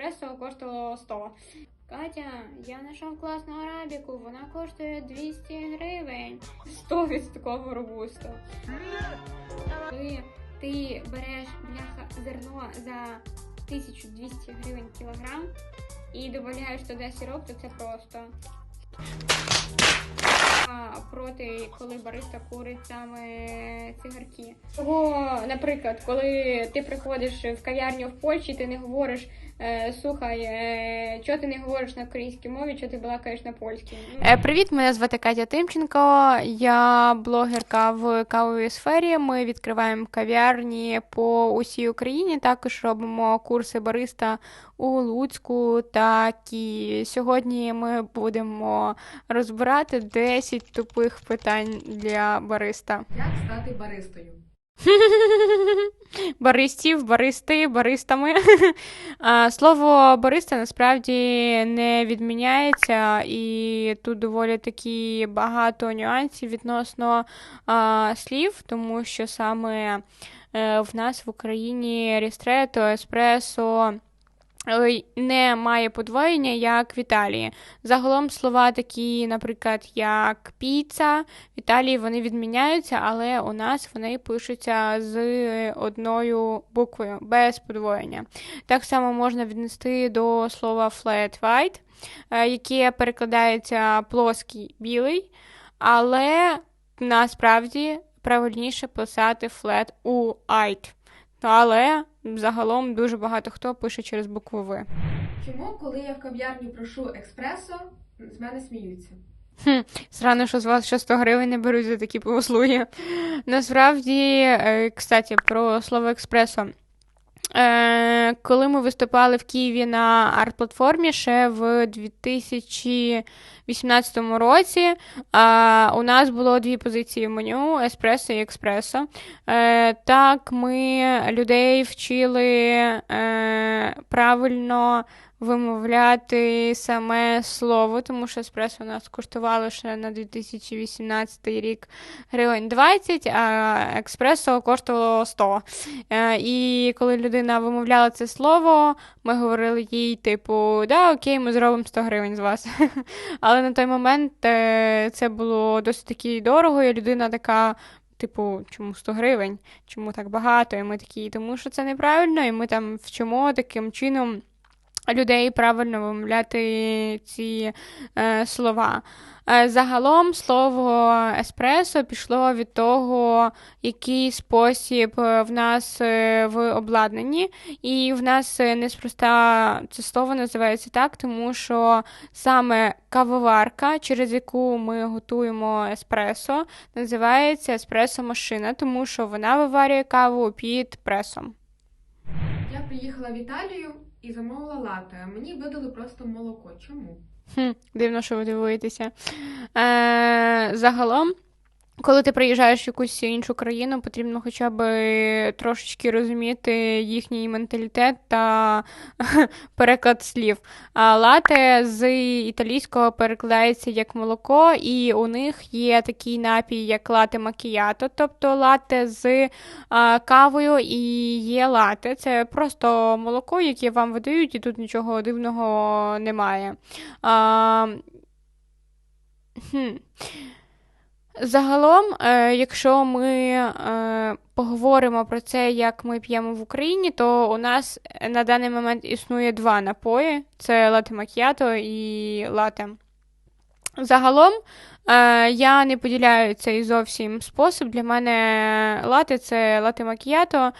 еспресо коштувало 100. Катя, я знайшов класну арабіку, вона коштує 200 гривень. 100% робусто. Коли ти береш бляха зерно за 1200 гривень кілограм і додаєш туди сироп, то це просто. Проти, коли бариста курить саме цигарки. Того, наприклад, коли ти приходиш в кав'ярню в Польщі, ти не говориш слухай, е, чого ти не говориш на українській мові, чого ти балакаєш на польській. Е, Привіт, мене звати Катя Тимченко. Я блогерка в кавовій сфері. Ми відкриваємо кав'ярні по усій Україні. Також робимо курси бариста у Луцьку та Києві. Сьогодні ми будемо розбирати 10 тупих питань для бариста. Як стати баристою? Баристів, баристи, баристами. Слово бариста насправді не відміняється, і тут доволі такі багато нюансів відносно слів, тому що саме е, в нас в Україні рістрето, еспресо. Е, Не має подвоєння, як в Італії. Загалом слова такі, наприклад, як піца, в Італії вони відміняються, але у нас вони пишуться з одною буквою, без подвоєння. Так само можна віднести до слова flat white, е, яке перекладається плоский білий, але насправді правильніше писати flat white. Але загалом дуже багато хто пише через букву В. Чому, коли я в кав'ярні прошу експресо, з мене сміються? Хм, Срано, що з вас ще 100 гривень не беруть за такі послуги. Насправді, е, кстати, про слово експресо. Е, коли ми виступали в Києві на арт-платформі ще в 2018 році, е, у нас було дві позиції в меню: еспресо і експресо. Е, так, ми людей вчили е, правильно вимовляти саме слово, тому що еспресо у нас коштувало ще на 2018 рік гривень 20, а експресо коштувало 100. Е, І коли людина вимовляла це слово, ми говорили їй, типу, да, окей, ми зробимо 100 гривень з вас. Але на той момент е, це було досить таки дорого, і людина така. Типу, чому 100 гривень? Чому так багато? І ми такі, тому що це неправильно, і ми там вчимо таким чином людей правильно вимовляти ці е, слова. Е, загалом слово еспресо пішло від того, який спосіб е, в нас е, в обладнанні, і в нас неспроста це слово називається так, тому що саме кавоварка, через яку ми готуємо еспресо, називається еспресо-машина, тому що вона виварює каву під пресом. Я приїхала в Італію і замовила лате, мені видали просто молоко. Чому? Хм, дивно, що ви дивуєтеся. Е, загалом, коли ти приїжджаєш в якусь іншу країну, потрібно хоча б трошечки розуміти їхній менталітет та переклад слів. А лате з італійського перекладається як молоко, і у них є такий напій, як лате макіято, тобто лате з а, кавою і є лате. Це просто молоко, яке вам видають, і тут нічого дивного немає. А, хм. Загалом, е, якщо ми е, поговоримо про це, як ми п'ємо в Україні, то у нас на даний момент існує два напої: це лате макіато і лате. Загалом, е, я не поділяю цей зовсім спосіб. Для мене лате це лате макіято.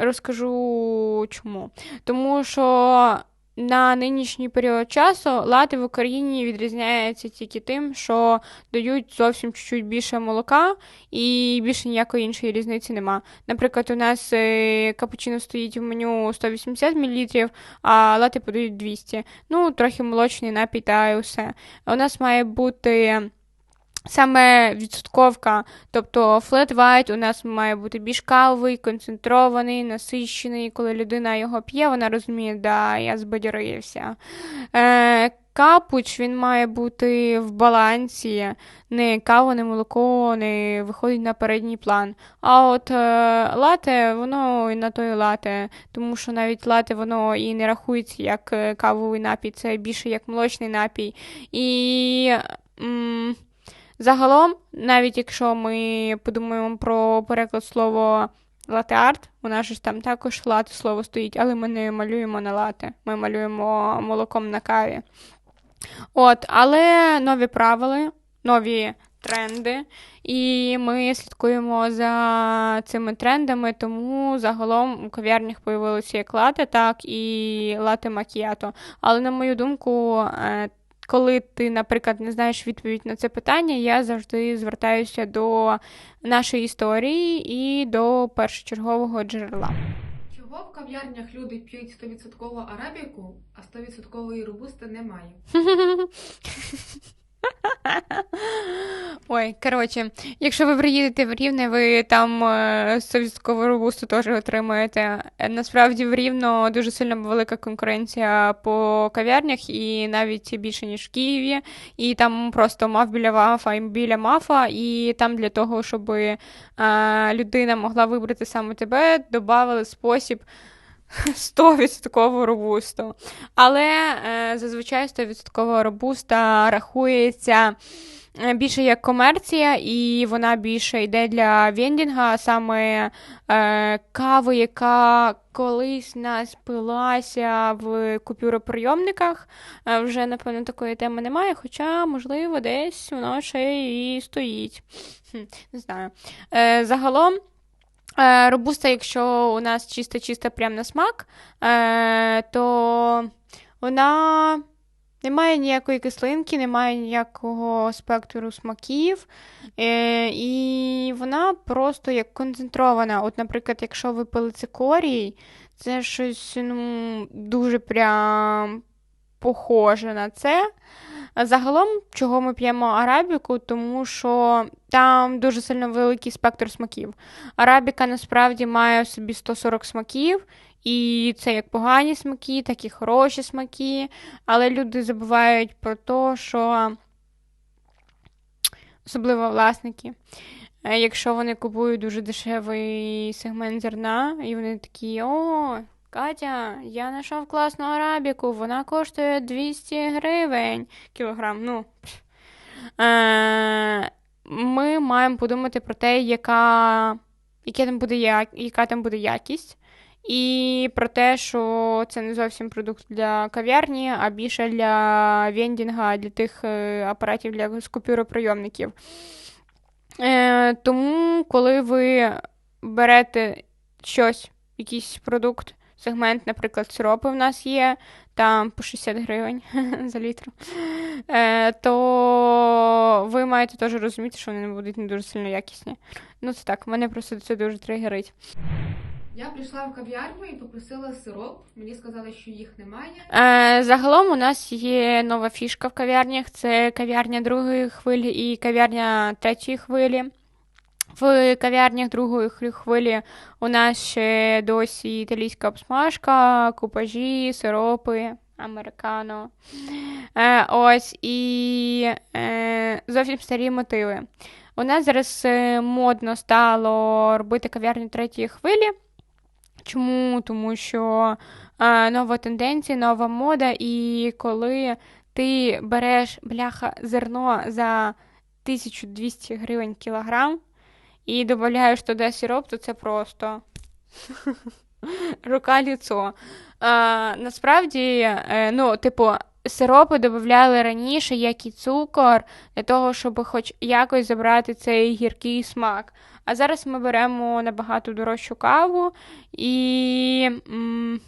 Розкажу чому. Тому що на нинішній період часу лати в Україні відрізняються тільки тим, що дають зовсім чуть-чуть більше молока і більше ніякої іншої різниці нема. Наприклад, у нас е, капучино стоїть в меню 180 мл, а лати подають 200. Ну, трохи молочний напій та і все. У нас має бути. Саме відсотковка, тобто flat white у нас має бути більш кавовий, концентрований, насичений. Коли людина його п'є, вона розуміє, да, я збадьорився. Е, капуч він має бути в балансі, не кава, не молоко не виходить на передній план. А от е, лате, воно і на то і лате, тому що навіть лате воно і не рахується як е, кавовий напій, це більше як молочний напій. І м, загалом, навіть якщо ми подумаємо про переклад слова лате-арт, у нас ж там також лате слово стоїть, але ми не малюємо на лате, ми малюємо молоком на каві. От, але нові правила, нові тренди, і ми слідкуємо за цими трендами, тому загалом у кав'ярнях появилося як лате, так і лате макіято. Але на мою думку, е, коли ти, наприклад, не знаєш відповідь на це питання, я завжди звертаюся до нашої історії і до першочергового джерела. Чого в кав'ярнях люди п'ють 100% арабіку, а 100% робусти немає? Ой, коротше, якщо ви приїдете в Рівне, ви там е, 100% робусту теж отримаєте. Е, Насправді в Рівно дуже сильно велика конкуренція по кав'ярнях, і навіть більше, ніж в Києві. І там просто мав біля мафа і біля мафа, і там для того, щоб е, людина могла вибрати саме тебе, додали спосіб 100% робусту. Але е, зазвичай 100% робуста рахується е, більше як комерція, і вона більше йде для вендінга, саме е, кави, яка колись нас пилася в купюроприйомниках. Е, вже, напевно, такої теми немає, хоча, можливо, десь воно ще і стоїть. Хм, не знаю. Е, загалом. Е, Робуста, якщо у нас чисто-чисто прям на смак, е, то вона не має ніякої кислинки, не має ніякого спектру смаків, е, і вона просто як концентрована. От, наприклад, якщо ви пили цикорій, це щось ну, дуже прям похоже на це. Загалом, чого ми п'ємо арабіку, тому що там дуже сильно великий спектр смаків. Арабіка насправді має в собі 140 смаків, і це як погані смаки, так і хороші смаки. Але люди забувають про те, що особливо власники. е, Якщо вони купують дуже дешевий сегмент зерна, і вони такі, о, Катя, я знайшов класну арабіку, вона коштує 200 гривень кілограм. Ну, е, ми маємо подумати про те, яка, яке там буде, як- яка там буде якість, і про те, що це не зовсім продукт для кав'ярні, а більше для вендінга, для тих е, апаратів для скупюроприйомників. Е, тому, коли ви берете щось, якийсь продукт, сегмент, наприклад, сиропи в нас є, там по 60 гривень за літр, е, то ви маєте теж розуміти, що вони не будуть не дуже сильно якісні. Ну, це так, мене просто це дуже тригерить. Я прийшла в кав'ярню і попросила сироп. Мені сказали, що їх немає. Е, загалом у нас є нова фішка в кав'ярнях. Це кав'ярня другої хвилі і кав'ярня третьої хвилі. В кав'ярнях другої хвилі- у нас ще досі італійська обсмажка, купажі, сиропи, американо. Е, ось і е, зовсім старі мотиви. У нас зараз е, модно стало робити кав'ярню третьої хвилі. Чому? Тому що е, нова тенденція, нова мода, і коли ти береш бляха зерно за 1200 гривень кілограм і додаєш туди сироп, то це просто рука ліцо. Насправді, е, ну, типу, сиропи додавали раніше, як і цукор, для того, щоб хоч якось забрати цей гіркий смак. А зараз ми беремо набагато дорожчу каву і м,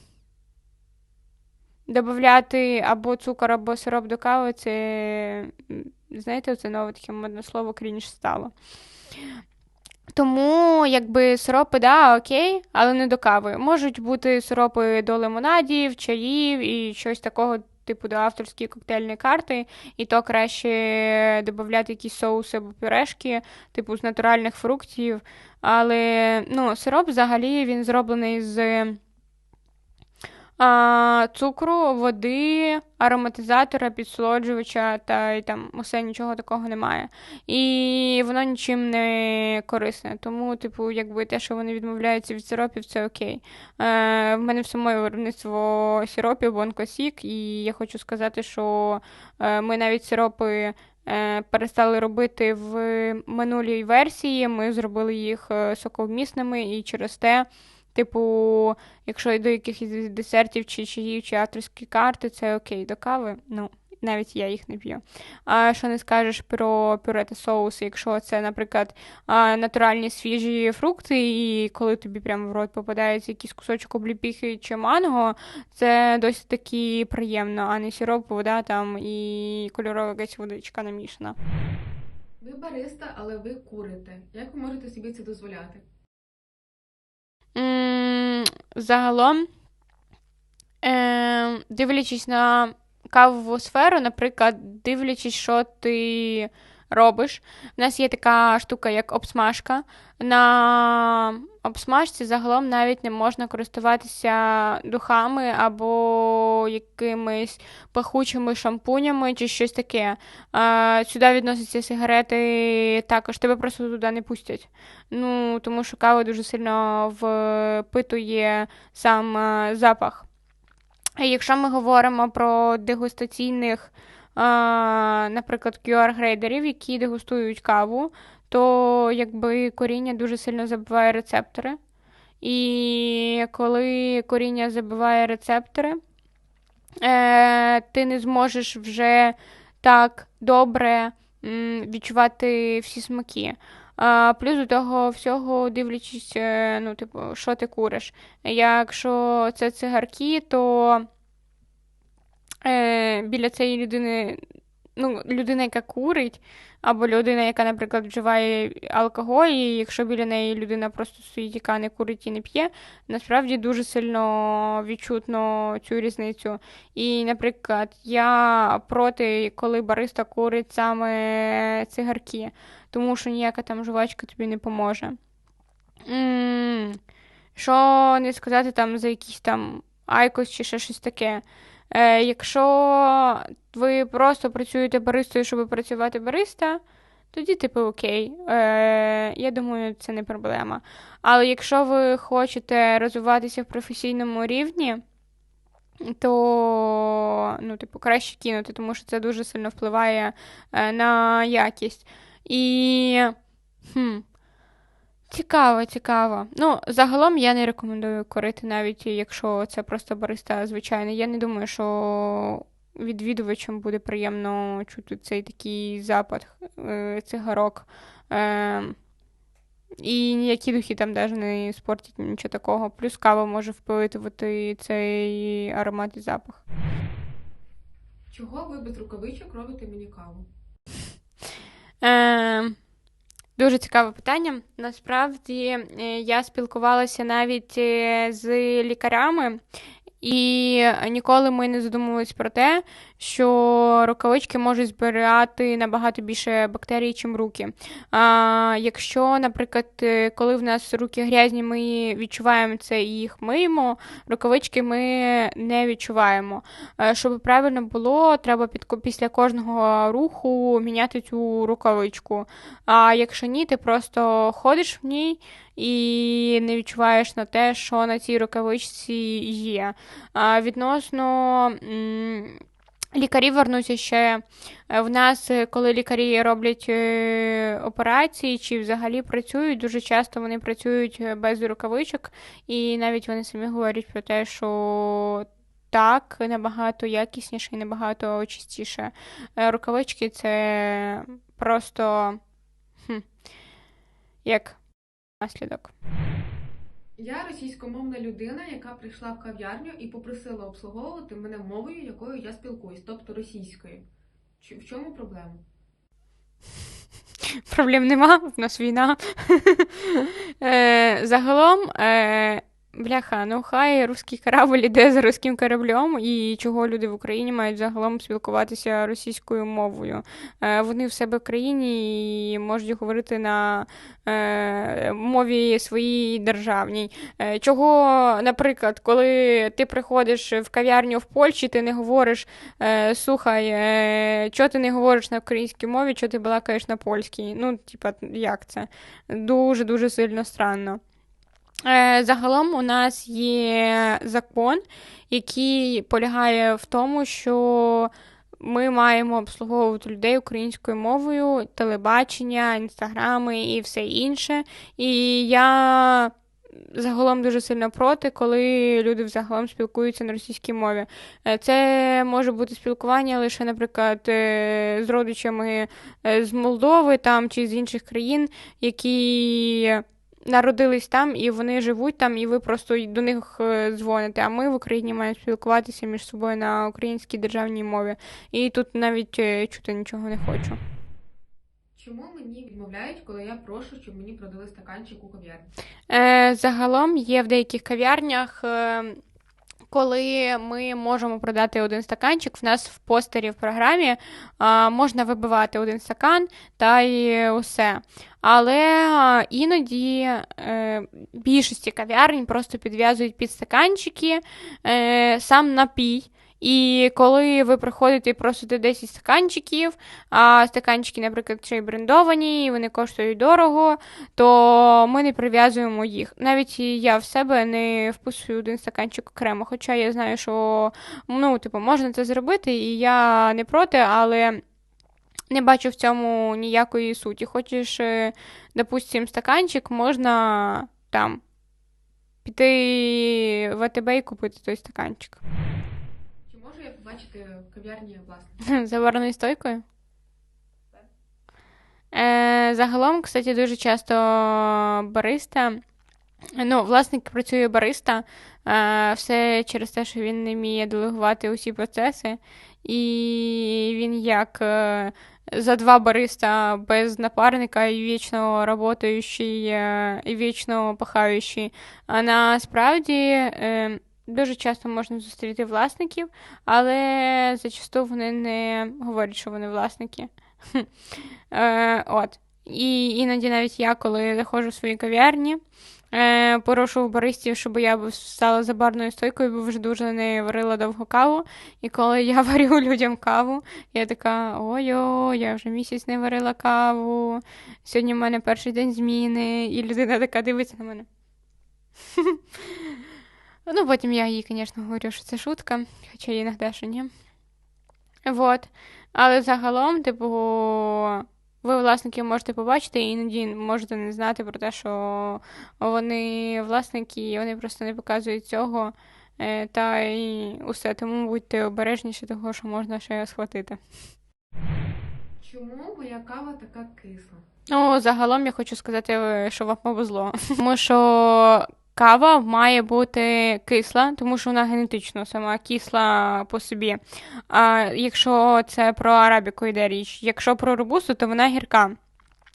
додати або цукор, або сироп до кави, це, знаєте, це нове таке модне слово крінж стало. Тому, якби сиропи, да, окей, але не до кави. Можуть бути сиропи до лимонадів, чаїв і щось такого, типу до авторської коктейльної карти, і то краще додати якісь соуси або пюрешки, типу з натуральних фруктів. Але ну, сироп взагалі він зроблений з а, цукру, води, ароматизатора, підсолоджувача та й там усе нічого такого немає. І воно нічим не корисне. Тому, типу, якби те, що вони відмовляються від сиропів, це окей. Е, в мене в самої виробництво сиропів Бонкосік, і я хочу сказати, що е, ми навіть сиропи. е, Перестали робити в минулій версії. Ми зробили їх соковмісними, і через те, типу, якщо до якихось десертів чи чаїв, чи авторські карти, це окей. До кави, ну, навіть я їх не п'ю. А що не скажеш про пюре та соуси, якщо це, наприклад, натуральні свіжі фрукти, і коли тобі прямо в рот попадається якийсь кусочок обліпіхи чи манго, це досить таки приємно, а не сироп, вода там і кольорова якась водичка намішана. Ви бариста, але ви курите. Як ви можете собі це дозволяти? Загалом, е, дивлячись на кавову сферу, наприклад, дивлячись, що ти робиш. У нас є така штука, як обсмажка. На обсмажці загалом навіть не можна користуватися духами або якимись пахучими шампунями чи щось таке. Сюди відносяться сигарети також, тебе просто туди не пустять. Ну, тому що кава дуже сильно впитує сам е, запах. Якщо ми говоримо про дегустаційних, наприклад, QR-грейдерів, які дегустують каву, то якби коріння дуже сильно забиває рецептори. І коли коріння забиває рецептори, е, ти не зможеш вже так добре відчувати всі смаки. Плюс до того всього, дивлячись, е, ну, типу, що ти куриш. Якщо це цигарки, то е, біля цієї людини, ну, людина, яка курить, або людина, яка, наприклад, вживає алкоголь, і якщо біля неї людина просто стоїть, яка не курить і не п'є, насправді дуже сильно відчутно цю різницю. І, наприклад, я проти, коли бариста курить саме цигарки, тому що ніяка там жувачка тобі не поможе. Що не сказати там за якийсь там айкос чи ще щось таке. Е, якщо ви просто працюєте баристою, щоб працювати бариста, тоді, типу, окей. Е, я думаю, це не проблема. Але якщо ви хочете розвиватися в професійному рівні, то ну, типу, краще кинути, тому що це дуже сильно впливає е, на якість. І. Хм, Цікаво, цікаво. Ну, загалом я не рекомендую курити, навіть якщо це просто бариста звичайний. Я не думаю, що відвідувачам буде приємно чути цей такий запах е, цигарок. Е, і ніякі духи там навіть не спортять нічого такого. Плюс кава може впилити цей аромат і запах. Чого ви без рукавичок робите мені каву? Е, Дуже цікаве питання. Насправді е, я спілкувалася навіть е, з лікарями, і ніколи ми не задумувались про те, що рукавички можуть збирати набагато більше бактерій, чим руки. А, Якщо, наприклад, е, коли в нас руки грязні, ми відчуваємо це і їх миємо, рукавички ми не відчуваємо. Е, Щоб правильно було, треба під, після кожного руху міняти цю рукавичку. А якщо ні, ти просто ходиш в ній і не відчуваєш на те, що на цій рукавичці є. А Відносно. Лікарі вернуться ще е, в нас, е, коли лікарі роблять е, операції чи взагалі працюють, дуже часто вони працюють без рукавичок, і навіть вони самі говорять про те, що так набагато якісніше і набагато чистіше. Рукавички це просто хм, як наслідок. Я російськомовна людина, яка прийшла в кав'ярню і попросила обслуговувати мене мовою, якою я спілкуюсь, тобто російською. Чи в чому проблема? Проблем нема, в нас війна. Е, Загалом, е, Бляха, ну хай русський корабль іде за руським кораблем, і чого люди в Україні мають загалом спілкуватися російською мовою. Е, вони в себе в країні і можуть говорити на е, мові своїй державній. Е, чого, наприклад, коли ти приходиш в кав'ярню в Польщі, ти не говориш слухай, чого ти не говориш на українській мові, чого ти балакаєш на польській. Ну, типа, як це? Дуже дуже сильно странно. Е, Загалом у нас є закон, який полягає в тому, що ми маємо обслуговувати людей українською мовою, телебачення, інстаграми і все інше. І я загалом дуже сильно проти, коли люди взагалом спілкуються на російській мові. Е, Це може бути спілкування лише, наприклад, е, з родичами з Молдови там чи з інших країн, які народились там і вони живуть там, і ви просто до них е, дзвоните. А ми в Україні маємо спілкуватися між собою на українській державній мові. І тут навіть е, чути нічого не хочу. Чому мені відмовляють, коли я прошу, щоб мені продали стаканчик у кав'ярні? Е, загалом є в деяких кав'ярнях. Е, коли ми можемо продати один стаканчик, в нас в постері в програмі а, можна вибивати один стакан та й усе. Але іноді е, більшості кав'ярень просто підв'язують під стаканчики е, сам напій. І коли ви приходите і просите 10 стаканчиків, а стаканчики, наприклад, ще й брендовані, і вони коштують дорого, то ми не прив'язуємо їх. Навіть я в себе не вписую один стаканчик окремо. Хоча я знаю, що ну, типу, можна це зробити, і я не проти, але не бачу в цьому ніякої суті. Хочеш, е, допустим, стаканчик, можна там піти в АТБ і купити той стаканчик. Чи побачити в кав'ярні власника? За барною стойкою? Е, загалом, кстати, дуже часто бариста. Ну, власник працює бариста, е, все через те, що він не вміє делегувати усі процеси, і він як е, за два бариста без напарника і вічно работаючий, е, і вічно пахаючий. А насправді е, дуже часто можна зустріти власників, але зачасту вони не говорять, що вони власники. Е, от. І іноді навіть я, коли заходжу в свої кав'ярні, е, прошу в баристів, щоб я стала за барною стойкою, бо вже дуже не варила довго каву. І коли я варю людям каву, я така: ой-ой, я вже місяць не варила каву. Сьогодні в мене перший день зміни, і людина така дивиться на мене. Ну, потім я їй, звісно, говорю, що це шутка, хоча іноді, що ні. Вот. Але загалом, типу, ви власників можете побачити, і іноді можете не знати про те, що вони власники, і вони просто не показують цього. Е, Та і усе. Тому будьте обережніші того, що можна ще схватити. Чому моя кава така кисла? Ну, загалом я хочу сказати, що вам повезло. Тому що кава має бути кисла, тому що вона генетично сама кисла по собі. А якщо це про арабіку йде річ, якщо про робусту, то вона гірка.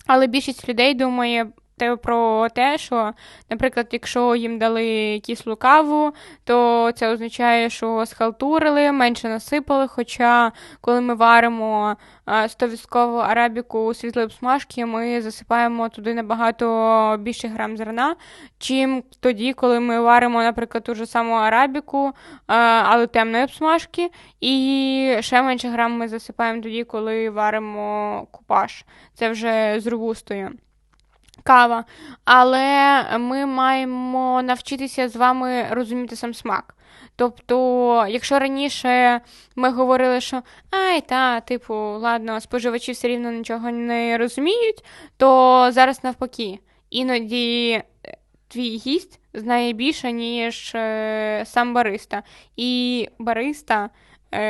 Але більшість людей думає те про те, що, наприклад, якщо їм дали кислу каву, то це означає, що схалтурили, менше насипали. Хоча, коли ми варимо а, 100% арабіку світлої обсмажки, ми засипаємо туди набагато більше грам зерна, чим тоді, коли ми варимо, наприклад, ту ж саму арабіку, але темної обсмажки, і ще менше грам ми засипаємо тоді, коли варимо купаж. Це вже з робустою. Кава, але ми маємо навчитися з вами розуміти сам смак. Тобто, якщо раніше ми говорили, що ай, та, типу, ладно, споживачі все рівно нічого не розуміють, то зараз навпаки, іноді е, твій гість знає більше, ніж е, сам бариста. І бариста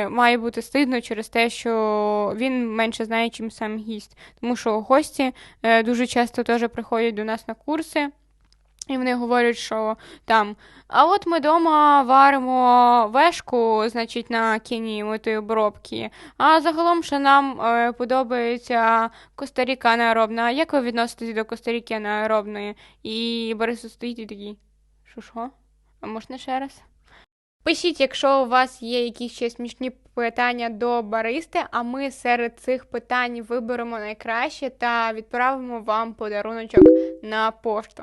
має бути стидно через те, що він менше знає, чим сам гість. Тому що гості е, дуже часто теж приходять до нас на курси. І вони говорять, що там, а от ми вдома варимо вешку, значить, на кіні митої обробки. А загалом, що нам е, подобається Коста-Ріка анаеробна. Як ви відноситесь до Коста-Ріки анаеробної? І Борис стоїть і такий, що що? А можна ще раз? Пишіть, якщо у вас є якісь ще смішні питання до баристи, а ми серед цих питань виберемо найкраще та відправимо вам подаруночок на пошту.